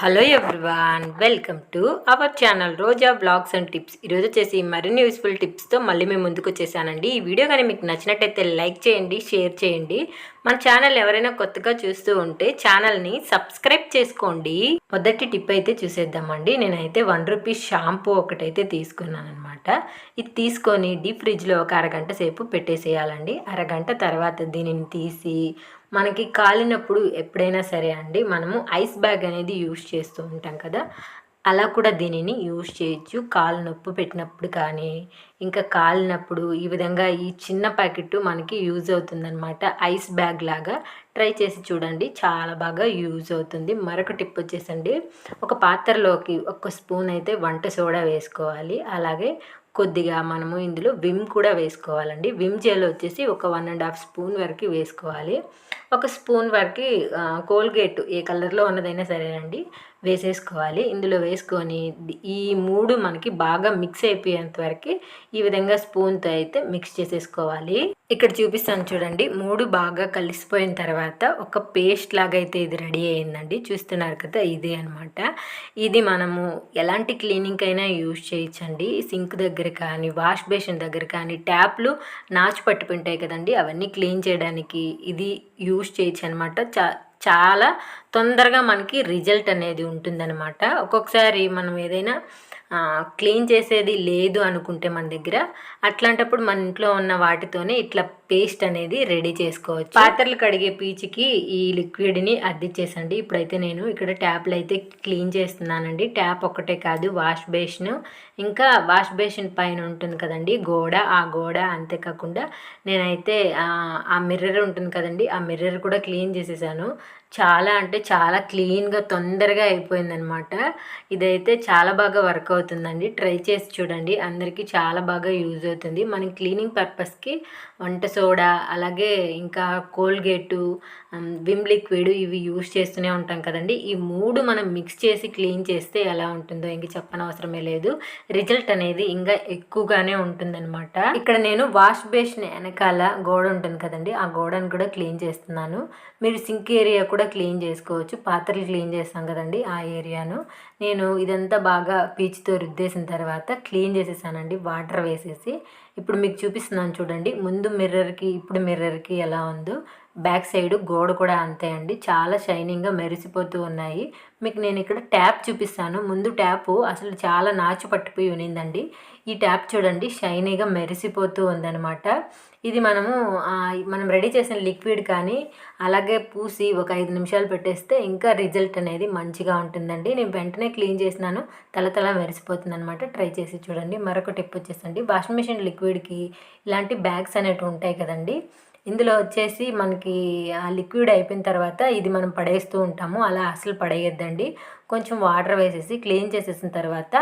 Hello everyone welcome to our channel Roja blogs and tips ఈరోజు వచ్చేసి మరిన్ని useful టిప్స్తో మళ్ళీ మేము ముందుకు వచ్చేసానండి. ఈ వీడియో కానీ మీకు నచ్చినట్టయితే లైక్ చేయండి షేర్ చేయండి. మన ఛానల్ ఎవరైనా కొత్తగా చూస్తూ ఉంటే ఛానల్ని సబ్స్క్రైబ్ చేసుకోండి. మొదటి టిప్ అయితే చూసేద్దామండి. నేనైతే వన్ రూపీస్ షాంపూ ఒకటైతే తీసుకున్నాను అనమాట ఇది తీసుకొని డీప్ ఫ్రిడ్జ్లో ఒక అరగంట సేపు పెట్టేసేయాలండి. అరగంట తర్వాత దీనిని తీసి మనకి కాలినప్పుడు ఎప్పుడైనా సరే అండి మనము ఐస్ బ్యాగ్ అనేది యూస్ చేస్తూ ఉంటాం కదా. అలా కూడా దీనిని యూజ్ చేయొచ్చు. కాలు నొప్పి పెట్టినప్పుడు కానీ ఇంకా కాలినప్పుడు ఈ విధంగా ఈ చిన్న ప్యాకెట్ మనకి యూజ్ అవుతుందన్నమాట. ఐస్ బ్యాగ్ లాగా ట్రై చేసి చూడండి. చాలా బాగా యూజ్ అవుతుంది. మరొక టిప్ వచ్చేసండి. ఒక పాత్రలోకి ఒక స్పూన్ అయితే వంట సోడా వేసుకోవాలి. అలాగే కొద్దిగా మనము ఇందులో విమ్ కూడా వేసుకోవాలండి. విమ్ జెల్ వచ్చేసి ఒక వన్ అండ్ హాఫ్ స్పూన్ వరకు వేసుకోవాలి. ఒక స్పూన్ వరకు కోల్గేట్ ఏ కలర్లో ఉన్నదైనా సరేనండి. వేసేసుకోవాలి. ఇందులో వేసుకొని ఈ మూడు మనకి బాగా మిక్స్ అయిపోయేంత వరకు ఈ విధంగా స్పూన్తో అయితే మిక్స్ చేసేసుకోవాలి. ఇక్కడ చూపిస్తాను చూడండి. మూడు బాగా కలిసిపోయిన తర్వాత ఒక పేస్ట్ లాగా అయితే ఇది రెడీ అయిందండి చూస్తున్నారు కదా ఇదే అనమాట ఇది మనము ఎలాంటి క్లీనింగ్ అయినా యూజ్ చేయొచ్చండి. సింక్ దగ్గర కానీ వాష్ బేసిన్ దగ్గర కానీ ట్యాప్లు నాచు పట్టుకుంటాయి కదండి. అవన్నీ క్లీన్ చేయడానికి ఇది యూజ్ చేయొచ్చు అనమాట చా చాలా తొందరగా మనకి రిజల్ట్ అనేది ఉంటుందన్నమాట. ఒక్కొక్కసారి మనం ఏదైనా క్లీన్ చేసేది లేదు అనుకుంటే మన దగ్గర అట్లాంటప్పుడు మన ఇంట్లో ఉన్న వాటితోనే ఇట్లా పేస్ట్ అనేది రెడీ చేసుకోవచ్చు. పాత్రలు కడిగే పీచుకి ఈ లిక్విడ్ని అద్దిచ్చేసండి ఇప్పుడైతే నేను ఇక్కడ ట్యాప్లు అయితే క్లీన్ చేస్తున్నానండి. ట్యాప్ ఒక్కటే కాదు వాష్ బేసిన్ ఇంకా వాష్ బేసిన్ పైన ఉంటుంది కదండి గోడ. ఆ గోడ అంతేకాకుండా నేనైతే ఆ మిర్రర్ ఉంటుంది కదండి ఆ మిర్రర్ కూడా క్లీన్ చేసేసాను. చాలా అంటే చాలా క్లీన్గా తొందరగా అయిపోయిందనమాట. ఇదైతే చాలా బాగా వర్క్ అవుతుందండి. ట్రై చేసి చూడండి. అందరికీ చాలా బాగా యూజ్ అవుతుంది. మనం క్లీనింగ్ పర్పస్కి వంట సోడా అలాగే ఇంకా కోల్గేటు విమ్ లిక్విడ్ ఇవి యూజ్ చేస్తూనే ఉంటాం కదండి. ఈ మూడు మనం మిక్స్ చేసి క్లీన్ చేస్తే ఎలా ఉంటుందో ఇంక చెప్పనవసరమే లేదు. రిజల్ట్ అనేది ఇంకా ఎక్కువగానే ఉంటుందన్నమాట. ఇక్కడ నేను వాష్ బేసిన్ వెనకాల గోడ ఉంటుంది కదండి. ఆ గోడను కూడా క్లీన్ చేస్తున్నాను. మీరు సింక్ ఏరియా కూడా క్లీన్ చేసుకోవచ్చు. పాత్రలు క్లీన్ చేస్తాం కదండి ఆ ఏరియాను. నేను ఇదంతా బాగా పీచుతో రుద్దేసిన తర్వాత క్లీన్ చేసేసానండి వాటర్ వేసేసి. ఇప్పుడు మీకు చూపిస్తున్నాను చూడండి ముందు మిర్రర్కి ఇప్పుడు మిర్రర్కి ఎలా ఉందో. బ్యాక్ సైడ్ గోడ కూడా అంతే అండి చాలా షైనింగ్గా మెరిసిపోతూ ఉన్నాయి. మీకు నేను ఇక్కడ ట్యాప్ చూపిస్తాను. ముందు ట్యాప్ అసలు చాలా నాచు పట్టిపోయి ఉన్నిందండి ఈ ట్యాప్ చూడండి షైనీగా మెరిసిపోతూ ఉందన్నమాట. ఇది మనము మనం రెడీ చేసిన లిక్విడ్ కానీ అలాగే పూసి ఒక ఐదు నిమిషాలు పెట్టేస్తే ఇంకా రిజల్ట్ అనేది మంచిగా ఉంటుందండి. నేను వెంటనే క్లీన్ చేసినాను తల తల మెరిసిపోతుంది అనమాట ట్రై చేసి చూడండి. మరొక టిప్ వచ్చేసండి. వాషింగ్ మిషన్ లిక్విడ్కి ఇలాంటి బ్యాగ్స్ అనేవి ఉంటాయి కదండి. ఇందులో వచ్చేసి మనకి ఆ లిక్విడ్ అయిపోయిన తర్వాత ఇది మనం పడేస్తూ ఉంటాము. అలా అసలు పడేయద్దండి. కొంచెం వాటర్ వేసేసి క్లీన్ చేసేసిన తర్వాత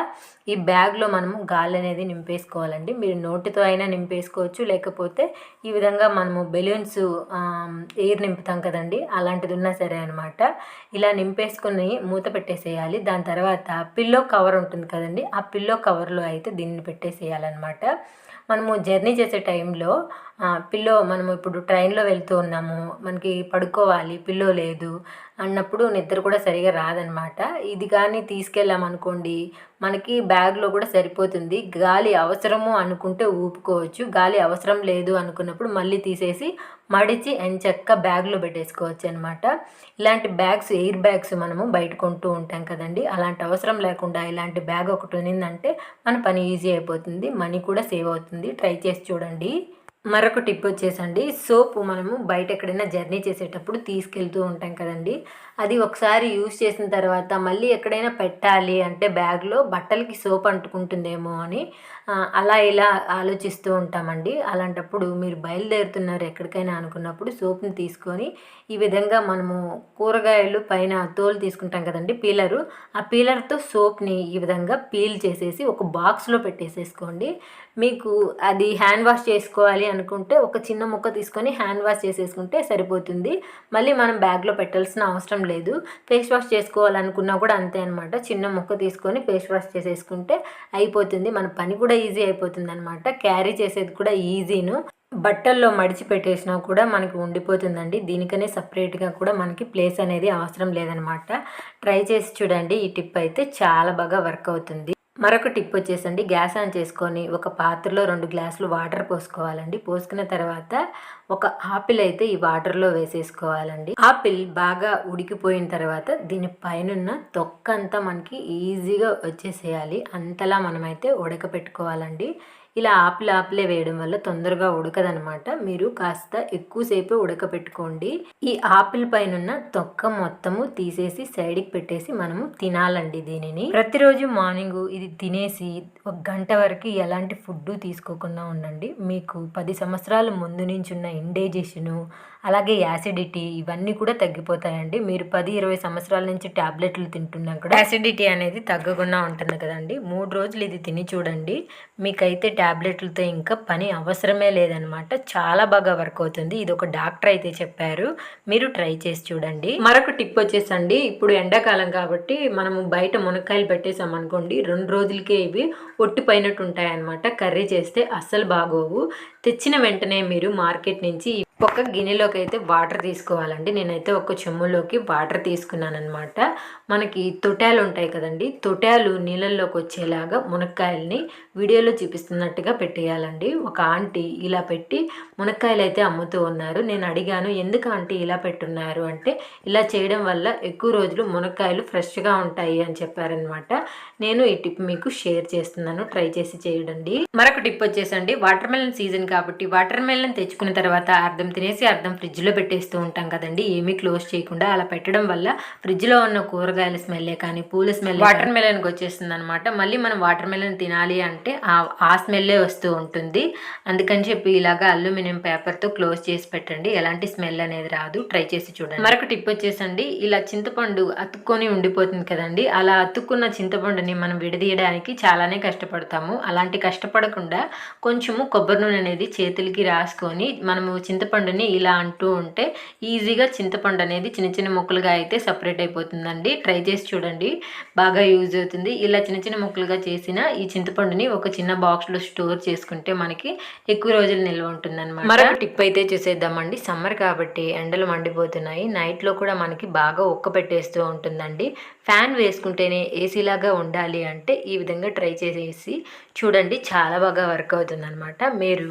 ఈ బ్యాగ్లో మనము గాలి అనేది నింపేసుకోవాలండి. మీరు నోటితో అయినా నింపేసుకోవచ్చు. లేకపోతే ఈ విధంగా మనము బెలూన్స్ ఎయిర్ నింపుతాం కదండి. అలాంటిది ఉన్నా సరే అనమాట ఇలా నింపేసుకొని మూత పెట్టేసేయాలి. దాని తర్వాత పిల్లో కవర్ ఉంటుంది కదండి. ఆ పిల్లో కవర్లో అయితే దీన్ని పెట్టేసేయాలన్నమాట. మనము జర్నీ చేసే టైంలో పిల్లో మనము ఇప్పుడు ట్రైన్లో వెళ్తూ ఉన్నాము మనకి పడుకోవాలి పిల్లో లేదు అన్నప్పుడు నిద్ర కూడా సరిగా రాదనమాట ఇది కానీ తీసుకెళ్ళామనుకోండి మనకి బ్యాగ్లో కూడా సరిపోతుంది. గాలి అవసరము అనుకుంటే ఊపుకోవచ్చు. గాలి అవసరం లేదు అనుకున్నప్పుడు మళ్ళీ తీసేసి మడిచి ఎంచక్క బ్యాగ్లో పెట్టేసుకోవచ్చు అనమాట ఇలాంటి బ్యాగ్స్ ఎయిర్ బ్యాగ్స్ మనము బయట కొంటూ ఉంటాం కదండి. అలాంటి అవసరం లేకుండా ఇలాంటి బ్యాగ్ ఒకటి ఉన్నిందంటే మన పని ఈజీ అయిపోతుంది. మనీ కూడా సేవ్ అవుతుంది. ట్రై చేసి చూడండి. మరొక టిప్ వచ్చేసండి. సోప్ మనము బయట ఎక్కడైనా జర్నీ చేసేటప్పుడు తీసుకెళ్తూ ఉంటాం కదండి. అది ఒకసారి యూజ్ చేసిన తర్వాత మళ్ళీ ఎక్కడైనా పెట్టాలి అంటే బ్యాగ్లో బట్టలకి సోప్ అంటుకుంటుందేమో అని అలా ఇలా ఆలోచిస్తూ ఉంటామండి. అలాంటప్పుడు మీరు బయలుదేరుతున్నారు ఎక్కడికైనా అనుకున్నప్పుడు సోప్ని తీసుకొని ఈ విధంగా మనము కూరగాయలు పైన తోలు తీసుకుంటాం కదండి పీలరు. ఆ పీలర్తో సోప్ని ఈ విధంగా పీల్ చేసేసి ఒక బాక్స్లో పెట్టేసేసుకోండి. మీకు అది హ్యాండ్ వాష్ చేసుకోవాలి అనుకుంటే ఒక చిన్న ముక్క తీసుకొని హ్యాండ్ వాష్ చేసేసుకుంటే సరిపోతుంది. మళ్ళీ మనం బ్యాగ్లో పెట్టాల్సిన అవసరం లేదు. ఫేస్ వాష్ చేసుకోవాలనుకున్నా కూడా అంతే అనమాట చిన్న ముక్క తీసుకొని ఫేస్ వాష్ చేసేసుకుంటే అయిపోతుంది. మన పని కూడా ఈజీ అయిపోతుంది అనమాట క్యారీ చేసేది కూడా ఈజీను. బట్టల్లో మడిచి పెట్టేసినా కూడా మనకి ఉండిపోతుందండి. దీనికనే సపరేట్గా కూడా మనకి ప్లేస్ అనేది అవసరం లేదనమాట ట్రై చేసి చూడండి. ఈ టిప్ అయితే చాలా బాగా వర్క్ అవుతుంది. మరొక టిప్ వచ్చేసండి. గ్యాస్ ఆన్ చేసుకొని ఒక పాత్రలో రెండు గ్లాసులు వాటర్ పోసుకోవాలండి. పోసుకున్న తర్వాత ఒక ఆపిల్ అయితే ఈ వాటర్లో వేసేసుకోవాలండి. ఆపిల్ బాగా ఉడికిపోయిన తర్వాత దీని పైన తొక్క అంతా మనకి ఈజీగా వచ్చేసేయాలి. అంతలా మనమైతే ఉడకపెట్టుకోవాలండి. ఇలా ఆపిల్ ఆపిలే వేయడం వల్ల తొందరగా ఉడకదనమాట. మీరు కాస్త ఎక్కువసేపు ఉడకపెట్టుకోండి. ఈ ఆపిల్ పైన తొక్క మొత్తము తీసేసి సైడ్కి పెట్టేసి మనము తినాలండి దీనిని. ప్రతిరోజు మార్నింగ్ ఇది తినేసి ఒక గంట వరకు ఎలాంటి ఫుడ్ తీసుకోకుండా ఉండండి. మీకు పది సంవత్సరాల ముందు నుంచి ఉన్న ఇండైజెషను అలాగే యాసిడిటీ ఇవన్నీ కూడా తగ్గిపోతాయండి. మీరు పది ఇరవై సంవత్సరాల నుంచి ట్యాబ్లెట్లు తింటున్నా కూడా యాసిడిటీ అనేది తగ్గకుండా ఉంటుంది కదండి. మూడు రోజులు ఇది తిని చూడండి. మీకైతే ట్యాబ్లెట్లతో ఇంకా పని అవసరమే లేదనమాట. చాలా బాగా వర్క్ అవుతుంది. ఇది ఒక డాక్టర్ అయితే చెప్పారు. మీరు ట్రై చేసి చూడండి. మరొక టిప్ వచ్చేసండి. ఇప్పుడు ఎండాకాలం కాబట్టి మనము బయట మునక్కాయలు పెట్టేసాం అనుకోండి రెండు రోజులకే ఇవి ఒట్టిపోయినట్టు ఉంటాయన్నమాట. కర్రీ చేస్తే అస్సలు బాగోవు. తెచ్చిన వెంటనే మీరు మార్కెట్ నుంచి ఒక గిన్నెలోకి అయితే వాటర్ తీసుకోవాలండి. నేనైతే ఒక చెమ్ములోకి వాటర్ తీసుకున్నాను అనమాట మనకి తొటాలు ఉంటాయి కదండి. తొటాలు నీళ్ళల్లోకి వచ్చేలాగా మునక్కాయల్ని వీడియోలో చూపిస్తున్నట్టుగా పెట్టేయాలండి. ఒక ఆంటీ ఇలా పెట్టి మునక్కాయలు అయితే అమ్ముతూ ఉన్నారు. నేను అడిగాను ఎందుకు ఆంటీ ఇలా పెట్టున్నారు? అంటే ఇలా చేయడం వల్ల ఎక్కువ రోజులు మునక్కాయలు ఫ్రెష్గా ఉంటాయి అని చెప్పారనమాట నేను ఈ టిప్ మీకు షేర్ చేస్తున్నాను. ట్రై చేసి చేయండి. మరొక టిప్ వచ్చేసండి. వాటర్ మెలన్ సీజన్ కాబట్టి వాటర్ మెలన్ తెచ్చుకున్న తర్వాత అర్థం తినేసి అర్థం ఫ్రిడ్జ్లో పెట్టేస్తూ ఉంటాం కదండి. ఏమీ క్లోజ్ చేయకుండా అలా పెట్టడం వల్ల ఫ్రిడ్జ్లో ఉన్న కూరగాయల స్మెల్లే కానీ పూల స్మెల్ వాటర్ మెలన్కి వచ్చేస్తుంది అనమాట మళ్ళీ మనం వాటర్ మెలన్ తినాలి అంటే ఆ ఆ స్మెల్లే వస్తూ ఉంటుంది. అందుకని చెప్పి ఇలాగా అల్యూమినియం పేపర్తో క్లోజ్ చేసి పెట్టండి. ఎలాంటి స్మెల్ అనేది రాదు. ట్రై చేసి చూడండి. మరొక టిప్ వచ్చేసండి. ఇలా చింతపండు అతుక్కొని ఉండిపోతుంది కదండి. అలా అతుక్కున్న చింతపండుని మనం విడదీయడానికి చాలానే కష్టపడతాము. అలాంటి కష్టపడకుండా కొంచెము కొబ్బరి నూనె అనేది చేతులకి రాసుకొని మనము చింతపండుని ఇలా అంటూ ఉంటే ఈజీగా చింతపండు అనేది చిన్న చిన్న ముక్కలుగా అయితే సపరేట్ అయిపోతుందండి. ట్రై చేసి చూడండి. బాగా యూజ్ అవుతుంది. ఇలా చిన్న చిన్న ముక్కలుగా చేసిన ఈ చింతపండుని ఒక చిన్న బాక్స్లో స్టోర్ చేసుకుంటే మనకి ఎక్కువ రోజులు నిల్వ ఉంటుందన్నమాట. మరొక టిప్ అయితే చూసేద్దామండి. సమ్మర్ కాబట్టి ఎండలు మండిపోతున్నాయి. నైట్లో కూడా మనకి బాగా ఉక్క పెట్టేస్తూ ఉంటుందండి. ఫ్యాన్ వేసుకుంటేనే ఏసీలాగా ఉండాలి అంటే ఈ విధంగా ట్రై చేసేసి చూడండి చాలా బాగా వర్క్ అవుతుందనమాట మీరు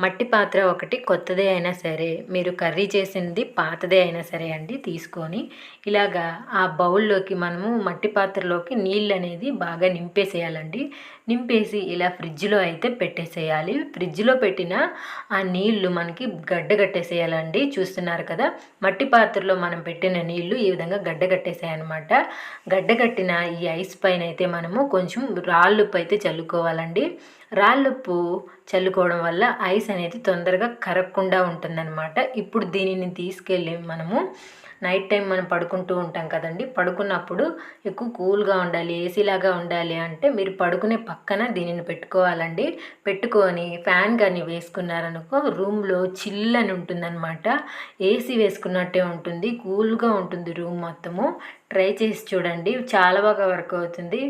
మట్టి పాత్ర ఒకటి కొత్తదే అయినా సరే మీరు కర్రీ చేసింది పాతదే అయినా సరే అండి తీసుకొని ఇలాగా ఆ బౌల్లోకి మనము మట్టి పాత్రలోకి నీళ్ళు అనేది బాగా నింపేసేయాలండి. నింపేసి ఇలా ఫ్రిడ్జ్లో అయితే పెట్టేసేయాలి. ఫ్రిడ్జ్లో పెట్టిన ఆ నీళ్ళు మనకి గడ్డ కట్టేసేయాలండి. చూస్తున్నారు కదా మట్టి పాత్రలో మనం పెట్టిన నీళ్ళు ఈ విధంగా గడ్డ కట్టేసాయన్నమాట గడ్డ కట్టిన ఈ ఐస్ పైన అయితే మనము కొంచెం రాళ్ళుప్పు అయితే చల్లుకోవాలండి. రాళ్ళుప్పు చల్లుకోవడం వల్ల ఐస్ అనేది తొందరగా కరగకుండా ఉంటుందన్నమాట. ఇప్పుడు దీనిని తీసుకెళ్ళి మనము నైట్ టైం మనం పడుకుంటూ ఉంటాం కదండి. పడుకున్నప్పుడు ఎక్కువ కూల్గా ఉండాలి ఏసీలాగా ఉండాలి అంటే మీరు పడుకునే పక్కన దీనిని పెట్టుకోవాలండి. పెట్టుకొని ఫ్యాన్ కానీ వేసుకున్నారనుకో రూమ్లో చిల్ అని ఉంటుందన్నమాట. ఏసీ వేసుకున్నట్టే ఉంటుంది కూల్గా ఉంటుంది రూమ్ మొత్తము. ట్రై చేసి చూడండి చాలా బాగా వర్క్ అవుతుంది.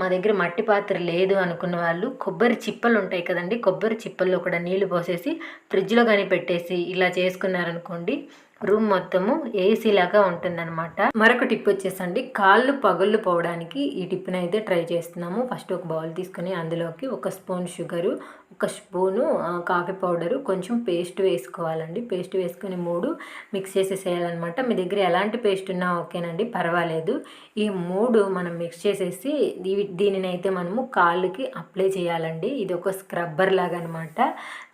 మా దగ్గర మట్టి పాత్ర లేదు అనుకున్న వాళ్ళు కొబ్బరి చిప్పలు ఉంటాయి కదండి. కొబ్బరి చిప్పల్లో కూడా నీళ్ళు పోసేసి ఫ్రిడ్జ్లో కానీ పెట్టేసి ఇలా చేసుకున్నారనుకోండి రూమ్ మొత్తము ఏసీ లాగా ఉంటుందన్నమాట. మరొక టిప్ వచ్చేసండి. కాళ్ళు పగుళ్ళు పోవడానికి ఈ టిప్ని అయితే ట్రై చేస్తున్నాము. ఫస్ట్ ఒక బౌల్ తీసుకొని అందులోకి ఒక స్పూన్ షుగరు ఒక స్పూను కాఫీ పౌడరు కొంచెం పేస్ట్ వేసుకోవాలండి. పేస్ట్ వేసుకొని మూడు మిక్స్ చేసేసేయాలన్నమాట. మీ దగ్గర ఎలాంటి పేస్ట్ ఉన్నా ఓకేనండి పర్వాలేదు. ఈ మూడు మనం మిక్స్ చేసేసి దీనిని అయితే మనము కాళ్ళకి అప్లై చేయాలండి. ఇది ఒక స్క్రబ్బర్ లాగా అనమాట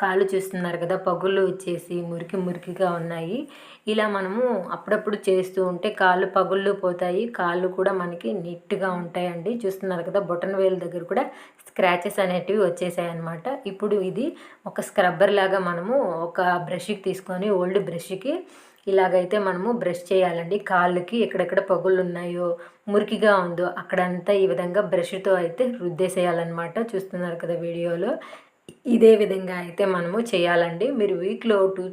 కాళ్ళు చూస్తున్నారు కదా పగుళ్ళు వచ్చేసి మురికి మురికిగా ఉన్నాయి. ఇలా మనము అప్పుడప్పుడు చేస్తూ ఉంటే కాళ్ళు పగుళ్ళు పోతాయి. కాళ్ళు కూడా మనకి నీట్గా ఉంటాయండి. చూస్తున్నారు కదా బొటన్ వేలు దగ్గర కూడా స్క్రాచెస్ అనేటివి వచ్చేసాయి అనమాట ఇప్పుడు ఇది ఒక స్క్రబ్బర్ లాగా మనము ఒక బ్రష్కి తీసుకొని ఓల్డ్ బ్రష్కి ఇలాగైతే మనము బ్రష్ చేయాలండి. కాళ్ళకి ఎక్కడెక్కడ పగుళ్ళు ఉన్నాయో మురికిగా ఉందో అక్కడంతా ఈ విధంగా బ్రష్తో అయితే రుద్దేసేయాలన్నమాట. చూస్తున్నారు కదా వీడియోలో. ఇదే విధంగా అయితే మనము చేయాలండి. మీరు వీక్లో టూ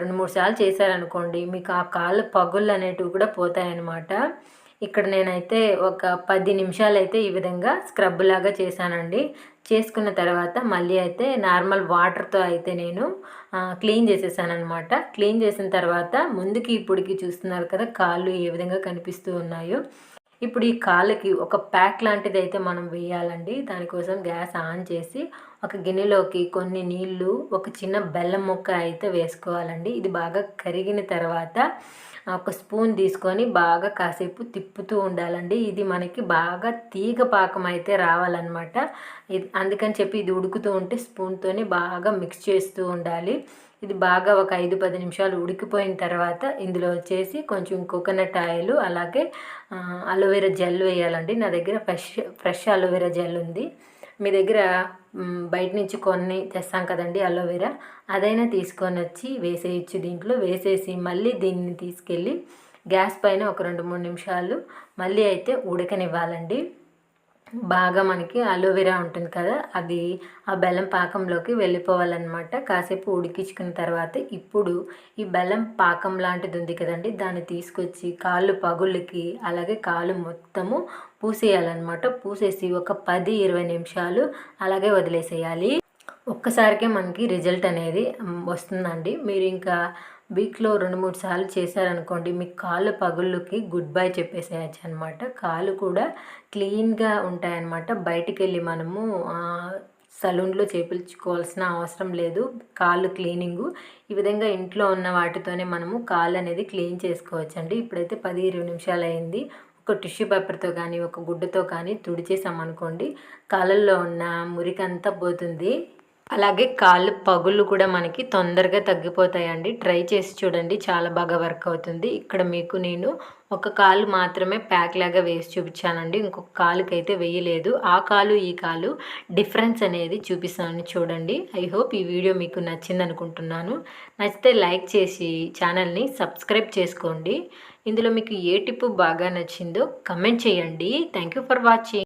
రెండు మూడు సార్లు చేశారనుకోండి మీకు ఆ కాళ్ళ పగుళ్ళు అనేటివి కూడా పోతాయన్నమాట. ఇక్కడ నేనైతే ఒక పది నిమిషాలు అయితే ఈ విధంగా స్క్రబ్ లాగా చేశానండి. చేసుకున్న తర్వాత మళ్ళీ అయితే నార్మల్ వాటర్తో అయితే నేను క్లీన్ చేసేసానమాట క్లీన్ చేసిన తర్వాత ముందుకి ఇప్పుడుకి చూస్తున్నారు కదా కాళ్ళు ఏ విధంగా కనిపిస్తూ ఉన్నాయో. ఇప్పుడు ఈ కాళ్ళకి ఒక ప్యాక్ లాంటిది అయితే మనం వేయాలండి. దానికోసం గ్యాస్ ఆన్ చేసి ఒక గిన్నెలోకి కొన్ని నీళ్ళు ఒక చిన్న బెల్లం ముక్క అయితే వేసుకోవాలండి. ఇది బాగా కరిగిన తర్వాత ఒక స్పూన్ తీసుకొని బాగా కాసేపు తిప్పుతూ ఉండాలండి. ఇది మనకి బాగా తీగ పాకం అయితే రావాలన్నమాట. ఇది అందుకని చెప్పి ఇది ఉడుకుతూ ఉంటే స్పూన్తోనే బాగా మిక్స్ చేస్తూ ఉండాలి. ఇది బాగా ఒక ఐదు పది నిమిషాలు ఉడికిపోయిన తర్వాత ఇందులో వచ్చేసి కొంచెం కోకోనట్ ఆయిల్ అలాగే అలోవెరా జెల్ వేయాలండి. నా దగ్గర ఫ్రెష్ ఫ్రెష్ అలోవెరా జెల్ ఉంది. మీ దగ్గర బయట నుంచి కొన్ని తెస్తాం కదండి అలోవెరా. అదైనా తీసుకొని వచ్చి వేసేయచ్చు దీంట్లో. వేసేసి మళ్ళీ దీన్ని తీసుకెళ్ళి గ్యాస్ పైన ఒక రెండు మూడు నిమిషాలు మళ్ళీ అయితే ఉడకనివ్వాలండి. బాగా మనకి అలోవెరా ఉంటుంది కదా అది ఆ బెల్లం పాకంలోకి వెళ్ళిపోవాలన్నమాట. కాసేపు ఉడికించుకున్న తర్వాత ఇప్పుడు ఈ బెల్లం పాకం లాంటిది ఉంది కదండి దాన్ని తీసుకొచ్చి కాళ్ళు పగుళ్ళకి అలాగే కాళ్ళు మొత్తము పూసేయాలన్నమాట. పూసేసి ఒక పది ఇరవై నిమిషాలు అలాగే వదిలేసేయాలి. ఒక్కసారికే మనకి రిజల్ట్ అనేది వస్తుందండి. మీరు ఇంకా వీక్లో రెండు మూడు సార్లు చేశారనుకోండి మీ కాళ్ళు పగుళ్ళకి గుడ్ బై చెప్పేసేయచ్చు అనమాట కాళ్ళు కూడా క్లీన్గా ఉంటాయన్నమాట. బయటికి వెళ్ళి మనము సలూన్లో చేపించుకోవాల్సిన అవసరం లేదు. కాళ్ళు క్లీనింగు. ఈ విధంగా ఇంట్లో ఉన్న వాటితోనే మనము కాళ్ళు అనేది క్లీన్ చేసుకోవచ్చు అండి ఇప్పుడైతే పది ఇరవై నిమిషాలు అయింది ఒక టిష్యూ పేపర్తో కానీ ఒక గుడ్డతో కానీ తుడిచేసామనుకోండి కాళ్ళల్లో ఉన్న మురికంతా పోతుంది. అలాగే కాళ్ళు పగుళ్ళు కూడా మనకి తొందరగా తగ్గిపోతాయండి. ట్రై చేసి చూడండి. చాలా బాగా వర్క్ అవుతుంది. ఇక్కడ మీకు నేను ఒక కాలు మాత్రమే ప్యాక్ లాగా వేసి చూపించానండి. ఇంకొక కాలుకైతే వేయలేదు. ఆ కాలు ఈ కాలు డిఫరెన్స్ అనేది చూపిస్తాను చూడండి. ఐ హోప్ ఈ వీడియో మీకు నచ్చింది అనుకుంటున్నాను. నచ్చితే లైక్ చేసి ఛానల్ని సబ్స్క్రైబ్ చేసుకోండి. ఇందులో మీకు ఏ టిప్పు బాగా నచ్చిందో కమెంట్ చేయండి. Thank you for watching.